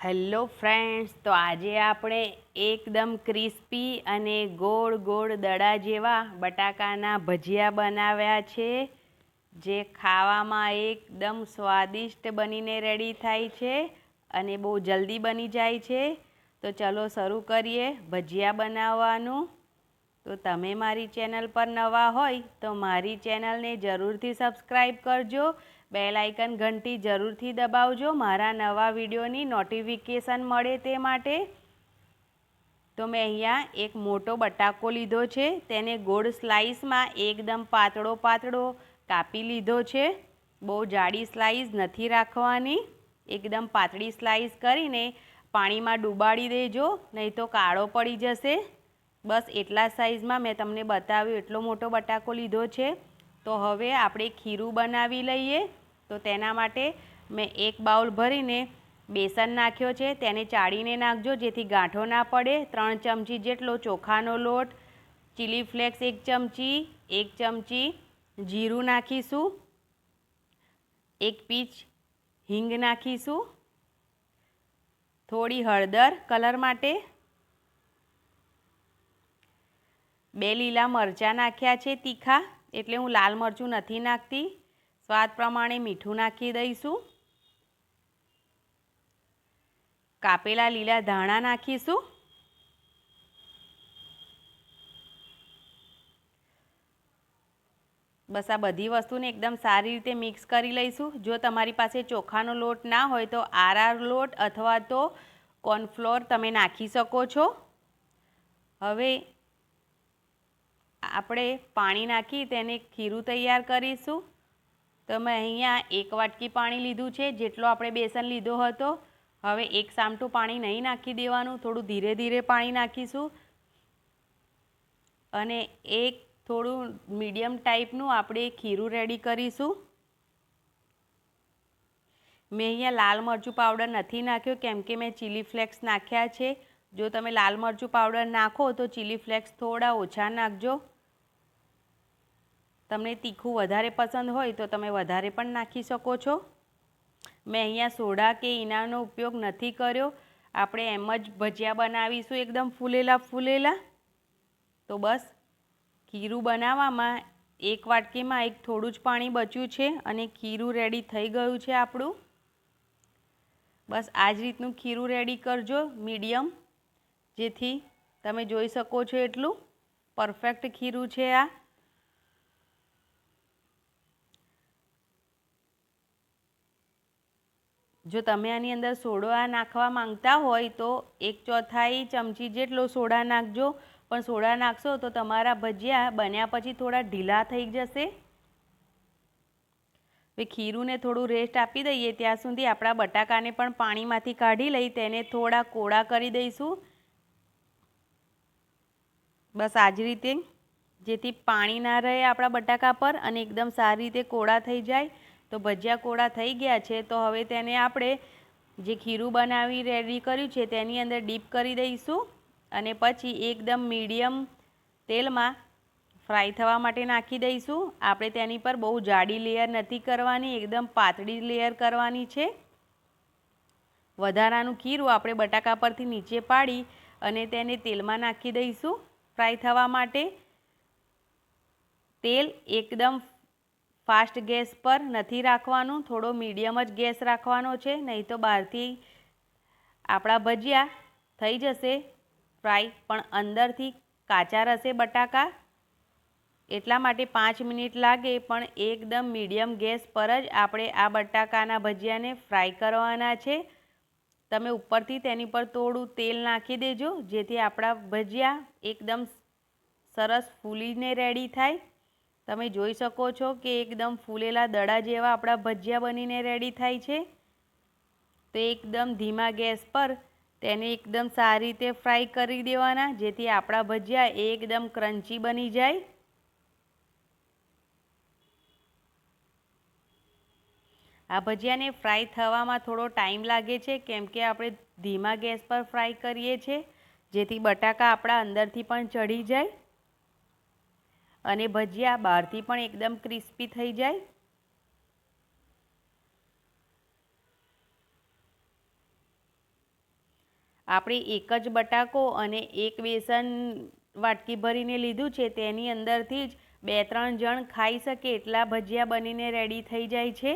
Hello friends, તો આજે આપણે એકદમ ક્રિસ્પી અને ગોળ ગોળ દડા જેવા બટાકાના ભજીયા બનાવ્યા છે, જે ખાવામાં એકદમ સ્વાદિષ્ટ બનીને રેડી થાય છે અને બહુ જલ્દી બની જાય છે. તો ચલો શરૂ કરીએ ભજીયા બનાવવાનું. તો તમે મારી ચેનલ પર નવા હોય તો મારી ચેનલને જરૂરથી સબસ્ક્રાઈબ કરજો બેલ આઇકન ઘંટી જરૂરથી દબાવજો. મારા નવા વિડીયોની નોટિફિકેશન મળે તે માટે. તો મેં અહીંયા એક મોટો બટાકો લીધો છે. તેને ગોળ સ્લાઇસમાં એકદમ પાતળો પાતળો કાપી લીધો છે. બહુ જાડી સ્લાઈસ નથી રાખવાની. એકદમ પાતળી સ્લાઈસ કરીને પાણીમાં ડૂબાડી દેજો, નહીં તો કાળો પડી જશે. બસ એટલા સાઇઝમાં મેં તમને બતાવ્યું, એટલો મોટો બટાકો લીધો છે. તો હવે આપણે ખીરું બનાવી લઈએ. તો તેના માટે મેં એક બાઉલ ભરીને બેસન નાખ્યો છે. તેને ચાળીને નાખજો, જેથી ગાંઠો ના પડે. ત્રણ ચમચી જેટલો ચોખાનો લોટ, ચીલી ફ્લેક્સ એક ચમચી એક ચમચી જીરું નાખીશું, એક પીચ હિંગ નાખીશું, થોડી હળદર કલર માટે, બે લીલા મરચાં નાખ્યા છે તીખા. એટલે હું લાલ મરચું નથી નાખતી. સ્વાદ પ્રમાણે મીઠું નાખી દઈશું. કાપેલા લીલા ધાણા નાખીશું. બસ આ બધી વસ્તુને એકદમ સારી રીતે મિક્સ કરી લઈશું. જો તમારી પાસે ચોખાનો લોટ ના હોય તો આરઆર લોટ અથવા તો કોર્નફ્લોર તમે નાખી શકો છો. હવે આપણે પાણી નાખી તેને ખીરું તૈયાર કરીશું. તો મેં અહીંયા એક વાટકી પાણી લીધું છે, જેટલો આપણે બેસન લીધો હતો. હવે એક સામટું પાણી નહીં નાખી દેવાનું, થોડું ધીરે ધીરે પાણી નાખીશું. અને એક થોડું મીડિયમ ટાઈપનું આપણે ખીરું રેડી કરીશું. મેં અહીંયા લાલ મરચું પાવડર નથી નાખ્યો, કેમ કે મેં ચીલી ફ્લેક્સ નાખ્યા છે. જો તમે લાલ મરચું પાવડર નાખો તો ચીલી ફ્લેક્સ થોડા ઓછા નાખજો. તમને તીખું વધારે પસંદ હોય તો તમે વધારે પણ નાખી શકો છો. મેં અહીંયા સોડા કે ઈનાનો ઉપયોગ નથી કર્યો. આપણે એમ જ ભજીયા બનાવીશું એકદમ ફૂલેલા ફૂલેલા. તો બસ, ખીરું બનાવવામાં એક વાટકીમાં એક થોડું જ પાણી બચ્યું છે અને ખીરું રેડી થઈ ગયું છે આપણું. બસ આ જ રીતનું ખીરું રેડી કરજો મીડિયમ જેથી તમે જોઈ શકો છો એટલું. પરફેક્ટ ખીરું છે આ. જો તમે આની અંદર સોડા નાખવા માંગતા હોય તો એક ચોથાઈ ચમચી જેટલો સોડા નાખજો. પણ સોડા નાખશો તો તમારા ભજીયા બન્યા પછી થોડા ઢીલા થઈ જશે. હવે ખીરુંને થોડું રેસ્ટ આપી દઈએ. ત્યાં સુધી આપણા બટાકાને પણ પાણીમાંથી કાઢી લઈ તેને થોડા કોળા કરી દઈશું. બસ આ જ રીતે જેથી પાણી ના રહે આપણા બટાકા પર અને એકદમ સારી રીતે કોળા થઈ જાય. તો ભજીયા કોળા થઈ ગયા છે, તો હવે તેને આપણે જે ખીરું બનાવી રેડી કર્યું છે, તેની અંદર ડીપ કરી દઈશું અને પછી એકદમ મીડિયમ તેલમાં ફ્રાય થવા માટે નાખી દઈશું. આપણે તેની પર બહુ જાડી લેયર નથી કરવાની, એકદમ પાતળી લેયર કરવાની છે. વધારાનું ખીરું આપણે બટાકા પરથી નીચે પાડી અને તેને તેલમાં નાખી દઈશું ફ્રાય થવા માટે. તેલ એકદમ ફાસ્ટ ગેસ પર નથી રાખવાનું, થોડો મીડિયમ જ ગેસ રાખવાનો છે, નહીં તો બહારથી આપણા ભજીયા થઈ જશે, ફ્રાય, પણ અંદરથી કાચા રહેશે બટાકા. એટલા માટે પાંચ મિનિટ લાગે, પણ એકદમ મીડિયમ ગેસ પર જ આપણે આ બટાકાના ભજીયાને ફ્રાય કરવાના છે. તમે ઉપરથી તેની પર થોડું તેલ નાખી દેજો, જેથી આપણા ભજીયા એકદમ સરસ ફૂલીને રેડી થાય. તમે જોઈ શકો છો કે એકદમ ફૂલેલા દડા જેવા આપણા ભજીયા બનીને રેડી થાય છે. તો એકદમ ધીમા ગેસ પર તેને એકદમ સારી રીતે ફ્રાય કરી દેવાના, જેથી આપણા ભજીયા એકદમ ક્રન્ચી બની જાય. આ ભજીયાને ફ્રાય થવામાં થોડો ટાઈમ લાગે છે, કેમ કે આપણે ધીમા ગેસ પર ફ્રાય કરીએ છીએ, જેથી બટાકા આપણા અંદરથી પણ ચડી જાય. અને ભજીયા બહારથી પણ એકદમ ક્રિસ્પી થઈ જાય. આપણે એક જ બટાકો અને એક બેસન વાટકી ભરીને લીધું છે, તેની અંદરથી જ બે ત્રણ જણ ખાઈ શકે એટલા ભજીયા બનીને રેડી થઈ જાય છે.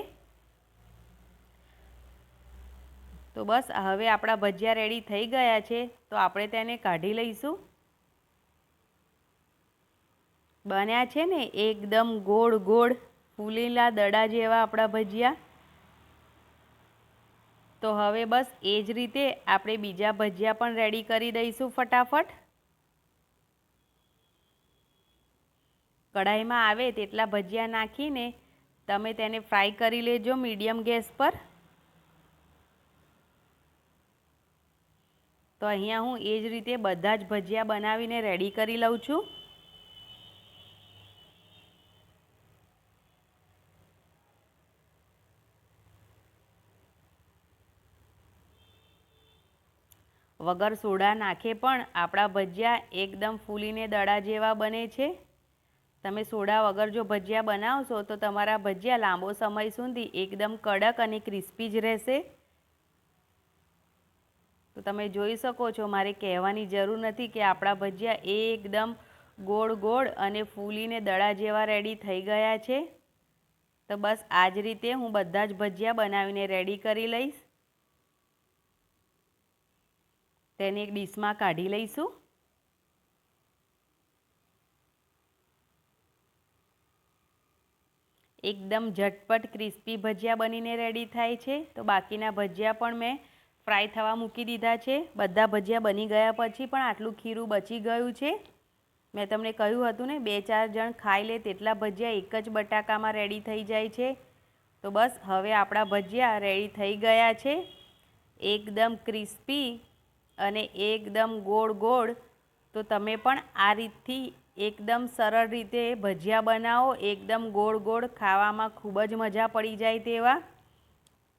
તો બસ, હવે આપણા ભજીયા રેડી થઈ ગયા છે, તો આપણે તેને કાઢી લઈશું. બન્યા છે ને એકદમ ગોળ ગોળ ફૂલેલા દડા જેવા આપણા ભજીયા. તો હવે બસ એ જ રીતે આપણે બીજા ભજીયા પણ રેડી કરી દઈશું ફટાફટ. કઢાઈમાં આવે તેટલા ભજીયા નાખીને તમે તેને ફ્રાય કરી લેજો મીડિયમ ગેસ પર. તો અહીંયા હું એ જ રીતે બધા જ ભજીયા બનાવીને રેડી કરી લઉં છું. વગર સોડા નાખે પણ આપણા ભજીયા એકદમ ફૂલીને દડા જેવા બને છે. તમે સોડા વગર જો ભજીયા બનાવશો તો તમારા ભજીયા લાંબો સમય સુધી એકદમ કડક અને ક્રિસ્પી જ રહેશે. તો તમે જોઈ શકો છો, મારે કહેવાની જરૂર નથી કે આપણા ભજીયા એકદમ ગોળ ગોળ અને ફૂલીને દડા જેવા રેડી થઈ ગયા છે. તો બસ આ જ રીતે હું બધા જ ભજીયા બનાવીને રેડી કરી લઈશ. તેને એક ડીશમાં કાઢી લઈશું. એકદમ ઝટપટ ક્રિસ્પી ભજીયા બનીને રેડી થાય છે. તો બાકીના ભજીયા પણ મેં ફ્રાય થવા મૂકી દીધા છે. બધા ભજીયા બની ગયા પછી પણ આટલું ખીરું બચી ગયું છે. મેં તમને કહ્યું હતું ને, બે ચાર જણ ખાઈ લે તેટલા ભજીયા એક જ બટાકામાં રેડી થઈ જાય છે. તો બસ, હવે આપણા ભજીયા રેડી થઈ ગયા છે. એકદમ ક્રિસ્પી અને એકદમ ગોળ ગોળ, તો તમે પણ આ રીતથી એકદમ સરળ રીતે ભજીયા બનાવો. એકદમ ગોળ ગોળ ખાવામાં ખૂબ જ મજા પડી જાય તેવા.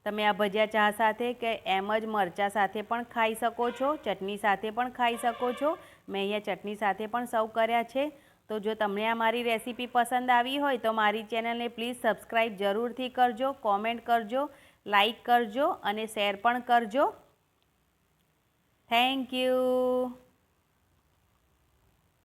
તમે આ ભજીયા ચા સાથે કે એમ જ મરચાં સાથે પણ ખાઈ શકો છો, ચટણી સાથે પણ ખાઈ શકો છો. મેં અહીંયા ચટણી સાથે પણ સર્વ કર્યા છે. તો જો તમને આ મારી રેસીપી પસંદ આવી હોય તો મારી ચેનલને પ્લીઝ સબસ્ક્રાઈબ જરૂરથી કરજો, કોમેન્ટ કરજો લાઈક કરજો અને શેર પણ કરજો. Thank you.